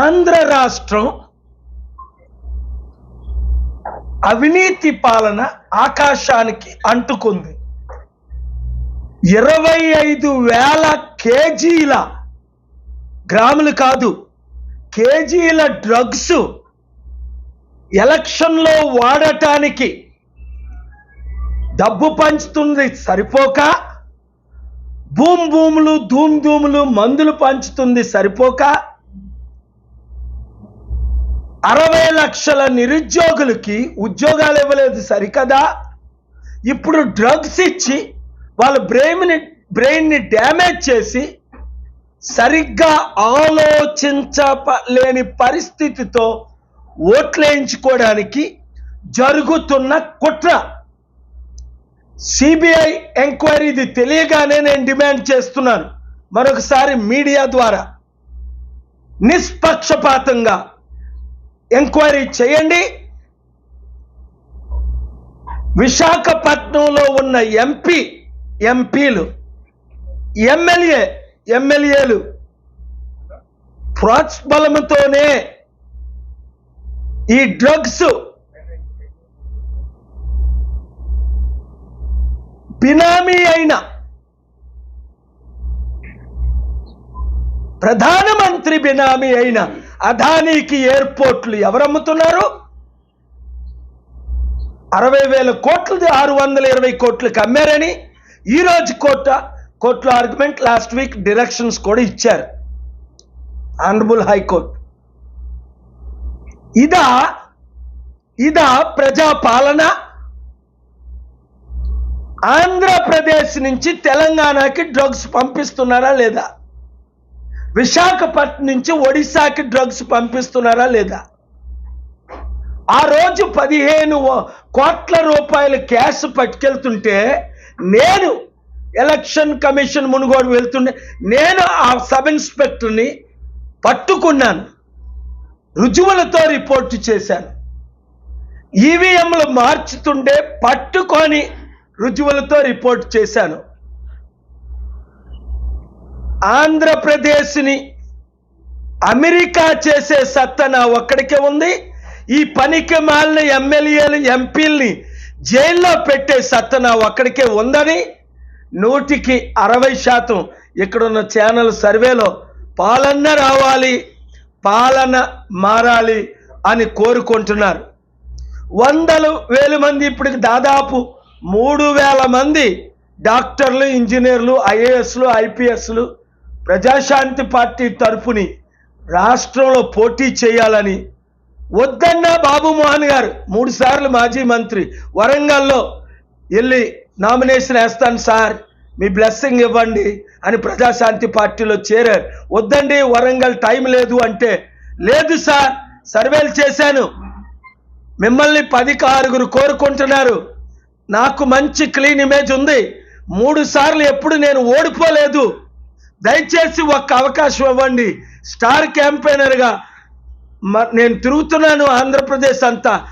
ఆంధ్ర రాష్ట్రం అవినీతి పాలన ఆకాశానికి అంటుకుంది. ఇరవై ఐదు వేల కేజీల గ్రాములు కాదు కేజీల డ్రగ్స్ ఎలక్షన్లో వాడటానికి డబ్బు పంచుతుంది సరిపోక భూమ్ భూములు ధూమ్ ధూములు మందులు పంచుతుంది సరిపోక అరవై లక్షల నిరుద్యోగులకి ఉద్యోగాలు ఇవ్వలేదు సరికదా? ఇప్పుడు డ్రగ్స్ ఇచ్చి వాళ్ళ బ్రెయిన్ని బ్రెయిన్ని డ్యామేజ్ చేసి సరిగ్గా ఆలోచించలేని పరిస్థితితో ఓట్లేయించుకోవడానికి జరుగుతున్న కుట్ర. సిబిఐ ఎంక్వైరీ ఇది తెలియగానే నేను డిమాండ్ చేస్తున్నాను. మరొకసారి మీడియా ద్వారా. నిష్పక్షపాతంగా ఎంక్వైరీ చేయండి. విశాఖపట్నంలో ఉన్న ఎంపీ ఎంపీలు ఎమ్మెల్యే ఎమ్మెల్యేలు ప్రోత్బలంతోనే ఈ డ్రగ్స్ బినామీ అయిన ప్రధానమంత్రి బినామీ అయిన అదానీకి ఎయిర్పోర్ట్లు ఎవరు అమ్ముతున్నారు అరవై వేల కోట్లది ఆరు వందల ఇరవై కోట్లకి అమ్మారని ఈరోజు కోర్ట కోర్టులో ఆర్గ్యుమెంట్ లాస్ట్ వీక్ డిరెక్షన్స్ కూడా ఇచ్చారు. ఆనరబుల్ హైకోర్టు ఇదా ఇదా ప్రజాపాలన? ఆంధ్రప్రదేశ్ నుంచి తెలంగాణకి డ్రగ్స్ పంపిస్తున్నారా లేదా? విశాఖపట్నం నుంచి ఒడిశాకి డ్రగ్స్ పంపిస్తున్నారా లేదా? ఆ రోజు పదిహేను కోట్ల రూపాయల క్యాష్ పట్టుకెళ్తుంటే నేను ఎలక్షన్ కమిషన్ మునుగోడు వెళ్తుండే నేను ఆ సబ్ ఇన్స్పెక్టర్ని పట్టుకున్నాను. రుజువులతో రిపోర్టు చేశాను. ఈవీఎంలు మార్చుతుండే పట్టుకొని రుజువులతో రిపోర్ట్ చేశాను. ఆంధ్రప్రదేశ్ని అమెరికా చేసే సత్తా నా ఒక్కడికే ఉంది. ఈ పనికి మాలిన ఎమ్మెల్యేలు ఎంపీల్ని జైల్లో పెట్టే సత్తా నా ఒక్కడికే ఉందని నూటికి అరవై శాతం ఇక్కడున్న ఛానల్ సర్వేలో పాలన రావాలి పాలన మారాలి అని కోరుకుంటున్నారు. వందలు వేల మంది ఇప్పటికి దాదాపు మూడు వేల మంది డాక్టర్లు ఇంజనీర్లు ఐఏఎస్లు ఐపీఎస్లు ప్రజాశాంతి పార్టీ తరఫుని రాష్ట్రంలో పోటీ చేయాలని వద్దన్న బాబు మోహన్ గారు మూడు సార్లు మాజీ మంత్రి వరంగల్లో వెళ్ళి నామినేషన్ వేస్తాను సార్ మీ బ్లెస్సింగ్ ఇవ్వండి అని ప్రజాశాంతి పార్టీలో చేరారు. వద్దండి వరంగల్ టైం లేదు అంటే లేదు సార్ సర్వేలు చేశాను. మిమ్మల్ని పది ఆరుగురు కోరుకుంటున్నారు. నాకు మంచి క్లీన్ ఇమేజ్ ఉంది. మూడు సార్లు ఎప్పుడు నేను ఓడిపోలేదు. దయచేసి ఒక్క అవకాశం ఇవ్వండి. స్టార్ క్యాంపెయినర్గా మ- నేను తిరుగుతున్నాను ఆంధ్రప్రదేశ్ అంతా.